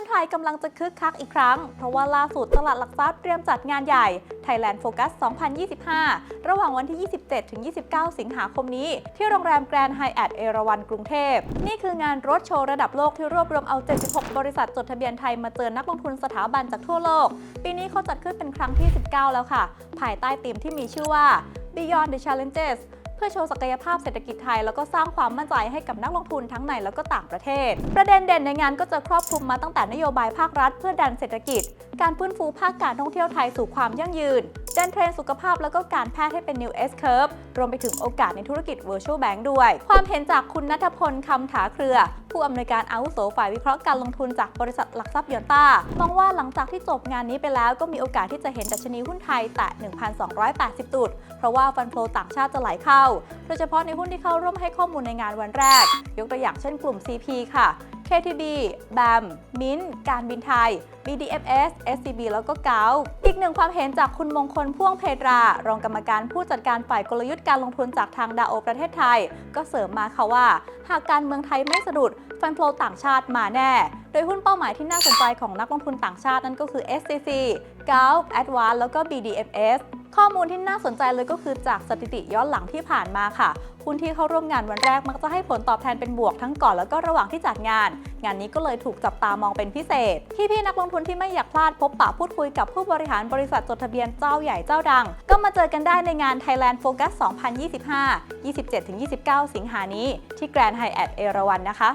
หุ้นไทยกำลังจะคึกคักอีกครั้ง เพราะว่าล่าสุดตลาดหลักทรัพย์เตรียมจัดงานใหญ่ Thailand Focus 2025 ระหว่างวันที่ 27ถึง29 สิงหาคมนี้ ที่โรงแรมแกรนด์ไฮแอทเอราวันกรุงเทพ นี่คืองานรถโชว์ระดับโลกที่รวบรวมเอา 76 บริษัทจดทะเบียนไทยมาเจอนักลงทุนสถาบันจากทั่วโลก ปีนี้เขาจัดขึ้นเป็นครั้งที่ 19 แล้วค่ะ ภายใต้ธีมที่มีชื่อว่า Beyond the Challenges เพื่อโชว์ศักยภาพเศรษฐกิจไทย แล้วก็สร้างความมั่นใจให้กับนักลงทุนทั้งในแล้วก็ต่างประเทศ ประเด็นเด่นในงานก็จะครอบคลุมมาตั้งแต่นโยบายภาครัฐ เพื่อดันเศรษฐกิจ การฟื้นฟูภาคการท่องเที่ยวไทยสู่ความยั่งยืน ดันเทรนด์สุขภาพแล้วก็การแพทย์ให้เป็น New S Curve รวมไปถึงโอกาสในธุรกิจ Virtual Bank ด้วย ความเห็นจากคุณนัทพลคำถาเครือ ผู้อำนวยการอาวุโสฝ่ายวิเคราะห์การลงทุนจากบริษัทหลักทรัพย์ยอนต้ามองว่าหลังจากที่จบงานนี้ไปแล้วก็มีโอกาสที่จะเห็นดัชนีหุ้นไทยแตะ 1,280 จุด เพราะว่าฟันโฟต่างชาติจะไหลเข้า โดยเฉพาะในหุ้นที่เข้าร่วมให้ข้อมูลในงานวันแรก ยกตัวอย่างเช่นกลุ่ม CP ค่ะ KTB BAM Mint การบินไทย BDFS SCB แล้วก็เกาอีกหนึ่งความเห็นจากคุณมงคลพ่วงเพตรารองกรรมการผู้จัดการฝ่ายกลยุทธ์การลงทุนจากทางดาโอประเทศไทย ก็เสริมมาค่ะว่า หากการเมืองไทยไม่สะดุดฟันโฟต่างชาติมาแน่ โดยหุ้นเป้าหมายที่น่าสนใจของนักลงทุนต่างชาตินั่นก็คือ SCC g a l Advance แล้วก็ BDFS ข้อมูลที่น่าสนใจเลยก็คือจากสถิติย้อนหลังที่ผ่านมาค่ะหุ้นที่เข้าร่วมงานวันแรกมักจะให้ผลตอบแทนเป็นบวกทั้งก่อนแล้วก็ระหว่างที่จัดงาน งานนี้ก็เลยถูกจับตามองเป็นพิเศษ ที่พี่นักลงทุนที่ไม่อยากพลาดพบปะพูดคุยกับผู้บริหารบริษัทจดทะเบียนเจ้าใหญ่เจ้าดัง ก็มาเจอกันได้ในงาน Thailand Focus 2025 27-29 สิงหานี้ ที่แกรนด์ไฮแอทเอราวันนะคะ